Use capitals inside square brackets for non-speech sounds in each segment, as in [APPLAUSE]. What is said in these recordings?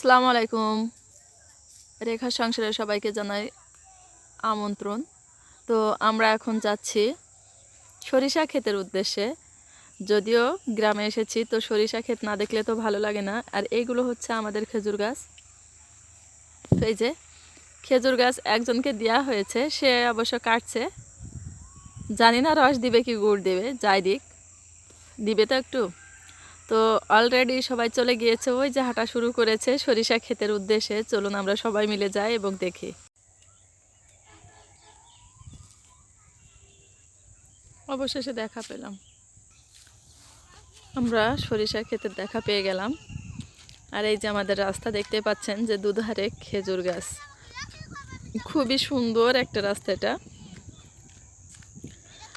আসসালামু আলাইকুম। রেখা সংসারে সবাইকে জানাই আমন্ত্রণ। তো আমরা এখন যাচ্ছি সরিষা ক্ষেতের উদ্দেশ্যে। যদিও গ্রামে এসেছি, তো সরিষা ক্ষেত না দেখলে তো ভালো লাগে না। আর এইগুলো হচ্ছে আমাদের খেজুর গাছ। এই যে খেজুর গাছ একজনকে দেওয়া হয়েছে, সে অবশ্য কাটছে। জানি না রস দিবে কি গুড় দেবে, যাই দিক। দিবে তো একটু। তো অলরেডি সবাই চলে গিয়েছে, ওই যে হাঁটা শুরু করেছে সরিষা ক্ষেতের উদ্দেশ্যে। চলুন আমরা সবাই মিলে যাই এবং দেখি। অবশেষে দেখা পেলাম। আমরা সরিষা ক্ষেতের দেখা পেয়ে গেলাম। আর এই যে আমাদের রাস্তা দেখতে পাচ্ছেন যে দুধারে খেজুর গাছ। খুবই সুন্দর একটা রাস্তা এটা।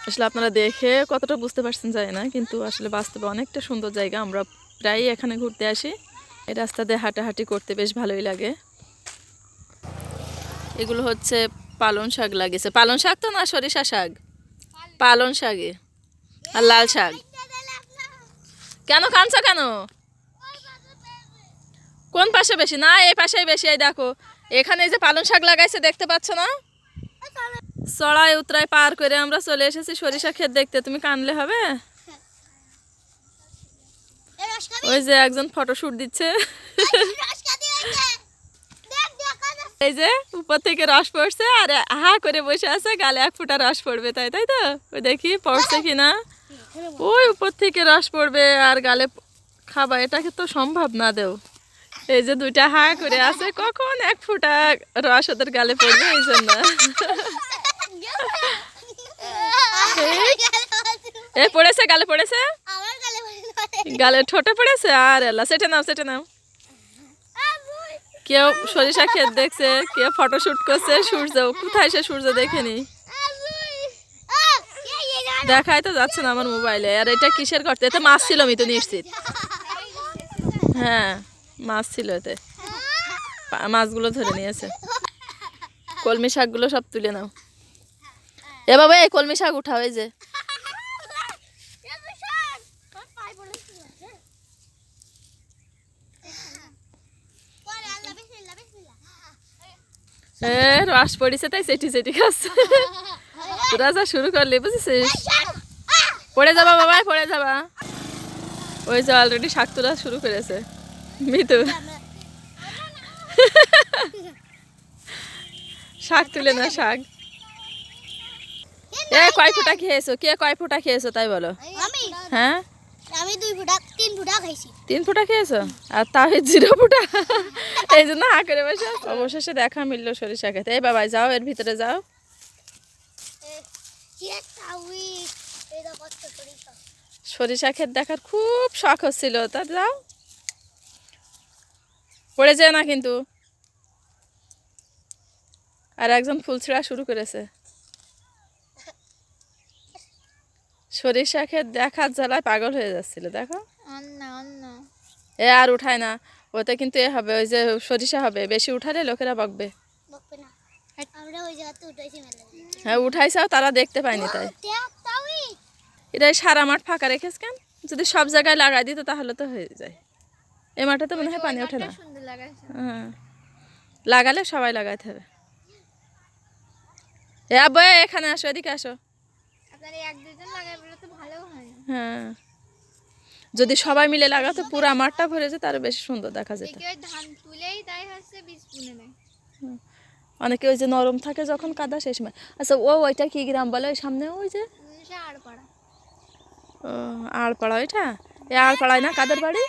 আসলে আপনারা দেখে কতটা বুঝতে পারছেন যায় না, কিন্তু আসলে বাস্তবে অনেকটা সুন্দর জায়গা। আমরা প্রায়ই এখানে ঘুরতে আসি। এই রাস্তা দিয়ে হাঁটাহাঁটি করতে বেশ ভালোই লাগে। এগুলো হচ্ছে পালন শাক লাগিয়েছে। পালন শাক তো না, সরিষা শাক? পালন শাকে। আর লাল শাক? কেন কাঁদছো কেন? কোন পাশে বেশি? না এই পাশেই বেশি। এই দেখো, এখানে যে পালন শাক লাগাইছে, দেখতে পাচ্ছ না? চড়াই উতরাই পার করে আমরা চলে এসেছি সরিষা ক্ষেত দেখতে। তুমি কানলে হবে? ওই যে একজন ফটোশুট দিচ্ছে। এই যে উপর থেকে রস পড়ছে আর হা করে বসে আছে গালে এক ফুটা রস পড়বে তাই তাই তো? ওই দেখি পড়ছে কিনা? ওই উপর থেকে রস পড়বে আর গালে খাবা এটাকে তো সম্ভব না দেও। এই যে দুইটা হা করে আছে কখন এক ফুটা রস ওদের গালে পড়বে এই জন্য। [LAUGHS] এ পড়েছে গালে পড়েছে? গালে ঠোঁটে পড়েছে? আর এলা সেটে নাও সেটে নাও। কেউ সরিষা ক্ষেত দেখছে কেউ ফটোশুট করছে সূর্য কোথায় সে সূর্য দেখেনি? দেখাই তো যাচ্ছে না আমার মোবাইলে আর এটা কিসের করতে এতে মাছ ছিল আমি তো নিশ্চিত হ্যাঁ মাছ ছিল এতে। মাছগুলো ধরে নিয়েছে। কলমি শাকগুলো সব তুলে নাও। এ বাবা এই কলমি শাক উঠাও এই যে। রস পড়িছে তাই সেটি সেটি খাচ্ছে। তোরা যা শুরু করলি, বুঝেছিস? পড়ে যাবা বাবা, পড়ে যাবা। ওই যে অলরেডি শাক তোলা শুরু করেছে। মিতু। শাক তুলে না, শাক। এ কয় ফুটা খেয়েছো? কে কয় ফুটা খেয়েছো তাই বলো। আমি। হ্যাঁ? আমি দুই ফুটা তিন ফুটা খাইছি। তিন ফুটা খেয়েছো? আর তাহলে জিরো ফুটা। এই জন্য হা করে বসে অবশেষে দেখা মিললো সরিষা খেতে। এই বাবাই যাও এর ভিতরে যাও। সরিষা। ক্ষেত দেখার খুব শখ হচ্ছিল। তা যাও। পড়ে যায় না কিন্তু। আর একজন ফুল ছিঁড়া শুরু করেছে। সরিষা ক্ষেত দেখার জ্বালায় পাগল হয়ে যাচ্ছিল দেখো। এ আর উঠায় না ওতে কিন্তু এ হবে ওই যে সরিষা হবে বেশি উঠালে লোকেরা বকবে। হ্যাঁ উঠাইছাও তারা দেখতে পায়নি তাই। এটা সারা মাঠ ফাঁকা রেখেছ কেন? যদি সব জায়গায় লাগাই দিত তাহলে তো হয়ে যায়। এ মাঠে তো মনে হয় পানি ওঠে না। হ্যাঁ। লাগালে সবাই লাগাইতে হবে। এ আব্বু এখানে আসো এদিকে আসো। হয় যদি সবাই মিলে লাগাতো পুরো মাঠটা ভরে যেত আরও বেশি সুন্দর দেখা যেত। অনেকে ওই যে নরম থাকে যখন কাদা সেই সময়। আচ্ছা ও ওইটা কি গ্রাম বলে ওই সামনে ওই যে? আড়পাড়া। ওইটা? এই আড়পাড়ায় না কাদের বাড়ি?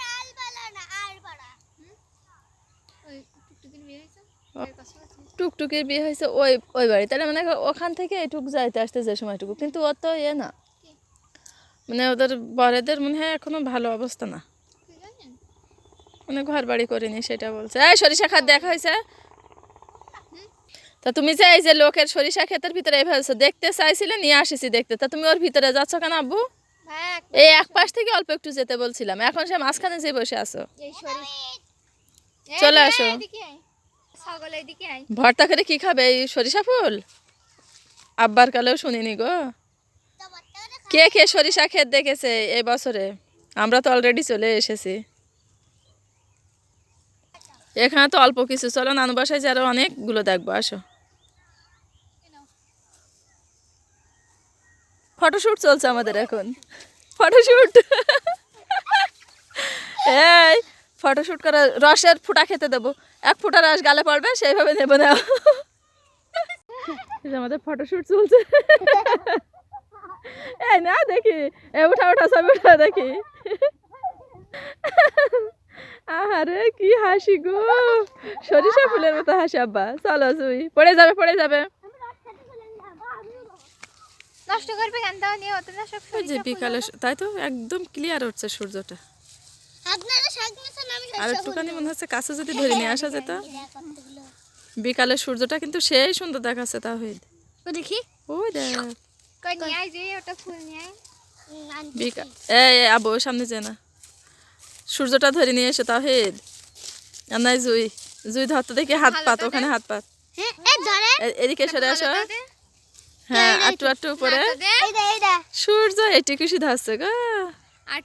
টুকটুকির বিয়ে হয়েছে ওই ওই বাড়ি। তাহলে মানে ওখান থেকে এটুক যাইতে আসতে যে সময়টুকু। কিন্তু ও তো এ না। মানে ওদের বরেদের মনে হয় এখনও ভালো অবস্থা না। মানে ঘর বাড়ি করিনি সেটা বলছে। এই সরিষা খাত দেখা হয়েছে? তা তুমি যে এই যে লোকের সরিষা ক্ষেতের ভিতরে ফেলছো দেখতে চাইছিলে নিয়ে আসিছি দেখতে। তা তুমি ওর ভিতরে যাচ্ছ কেন আব্বু? এই এক পাশ থেকে অল্প একটু যেতে বলছিলাম। এখন সে মাঝখানে যে বসে আছো। চলে আসো। ভর্তা করে কি খাবে? এই সরিষা ফুল? আব্বার কালেও শুনিনি গো। কে কে সরিষা ক্ষেত দেখেছে এই বছরে? আমরা তো অলরেডি চলে এসেছি। এখানে তো অল্প কিছু। চলো নানু বাসায় যে আরও অনেকগুলো দেখব। আসো। ফটোশ্যুট চলছে আমাদের এখন। ফটোশ্যুট এই ফটোশ্যুট করা রসের ফুটা খেতে দেবো। এক ফুটা রস গালে পড়বে সেইভাবে নেব না। আমাদের ফটোশুট চলছে। এই না দেখি। এ উঠা উঠা সব উঠা দেখি। আহারে কি হাসি গো। সরিষা ফুলের মতো হাসি আব্বা। চলো জুই। পড়ে যাবে পড়ে যাবে। নষ্ট করবে কেন? তাও নিয়ে অত না সব বিকালে তাই তো একদম ক্লিয়ার হচ্ছে সূর্যটা আপনারা শাক নিয়েছেন আমি আর একটুখানি মনে হচ্ছে কাছে যদি ধরে নিয়ে আসা যেত। বিকালে সূর্যটা কিন্তু সেই সুন্দর দেখাচ্ছে তাহিদ ও দেখি। ওই দেখ। এই আবু সামনে যে না। সূর্যটা ধরে নিয়ে এসে তাহিদ আর নাই জুই। জুই ধরতে দেখি হাত পাত ওখানে হাত পাত। হ্যাঁ এদিকে সরে আসো। হ্যাঁ আটটু আটটু উপরে। সূর্য এটি খুশি ধরছে গো। আর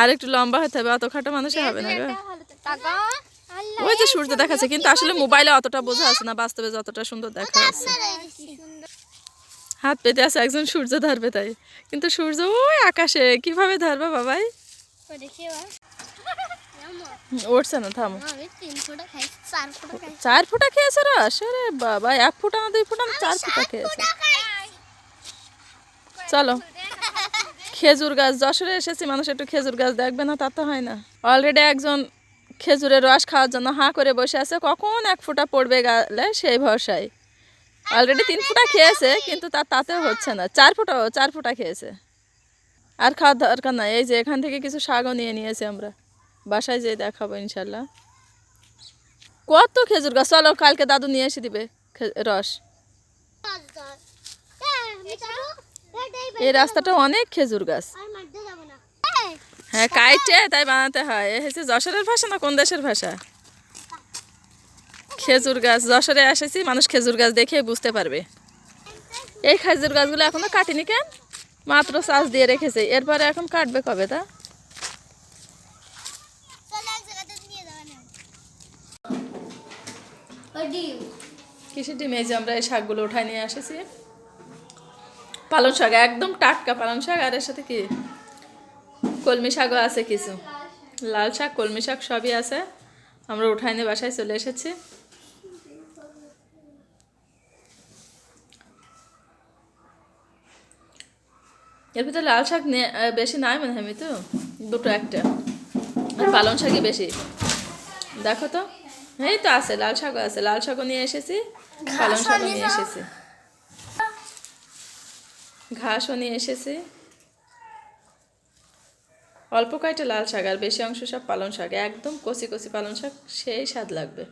আর একটু লম্বা হতে হবে অত খাটো মানুষে হবে না ওই যে সূর্য দেখাচ্ছে কিন্তু আসলে মোবাইলে অতটা বোঝা আছে না বাস্তবে যতটা সুন্দর দেখা যাচ্ছে। হাত পেতে আছে একজন সূর্য ধরবে তাই কিন্তু সূর্য ওই আকাশে কীভাবে ধরবে বাবাই? উঠছে না থামো। চার ফোঁটা খাই চার ফুটা খেয়েছে রস আরে বাবা এক ফুটা না দুই ফুটা চার ফুটা খেয়েছে। চলো। খেজুর গাছ, যশোরে এসেছি, মানুষ একটু খেজুর গাছ দেখবে না, তা তো হয় না। অলরেডি একজন খেজুরের রস খাওয়ার জন্য হাঁ করে বসে আছে, কখন এক ফুটা পড়বে গেলে সেই ভরসায়। অলরেডি তিন ফুটা খেয়েছে, কিন্তু তার তাতেও হচ্ছে না, চার ফুটা চার ফুটা খেয়েছে। আর খাওয়ার দরকার নাই, এই যে এখান থেকে কিছু শাকও নিয়ে নিয়েছি আমরা। বাসায় যেয়ে দেখাবো ইনশাল্লাহ। কত খেজুর গাছ, চলো কালকে দাদু নিয়ে এসে দিবে রস। এই রাস্তাটা অনেক খেজুর গাছ। হ্যাঁ কাইটে তাই বানাতে হয়। এ হচ্ছে যশোরের ভাষা না কোন দেশের ভাষা? খেজুর গাছ। যশোরে এসেছি মানুষ খেজুর গাছ দেখে বুঝতে পারবে। এই খেজুর গাছগুলো এখনও কাটিনি কেন? মাত্র চাষ দিয়ে রেখেছে। এরপরে এখন কাটবে কবে তা? কিসের ডিম এই যে আমরা এই শাকগুলো উঠায় নিয়ে এসেছি। পালং শাক, একদম টাটকা পালং শাক। আর এর সাথে কি? কলমি শাকও আছে কিছু। লাল শাক, কলমি শাক সবই আছে। আমরা উঠায় নিয়ে বাসায় চলে এসেছি। এর ভিতরে লাল শাক বেশি নাই মনে হয় তো দুটো একটা। আর পালং শাকই বেশি। দেখো তো। এই তো আছে, লাল শাকও আছে। লাল শাকও নিয়ে এসেছি, পালং শাকও নিয়ে এসেছি। ঘাসও নিয়ে এসেছি। অল্প কয়েকটা লাল শাক আর বেশি অংশ সব পালং শাক। একদম কচি কচি পালং শাক, সেই স্বাদ লাগবে।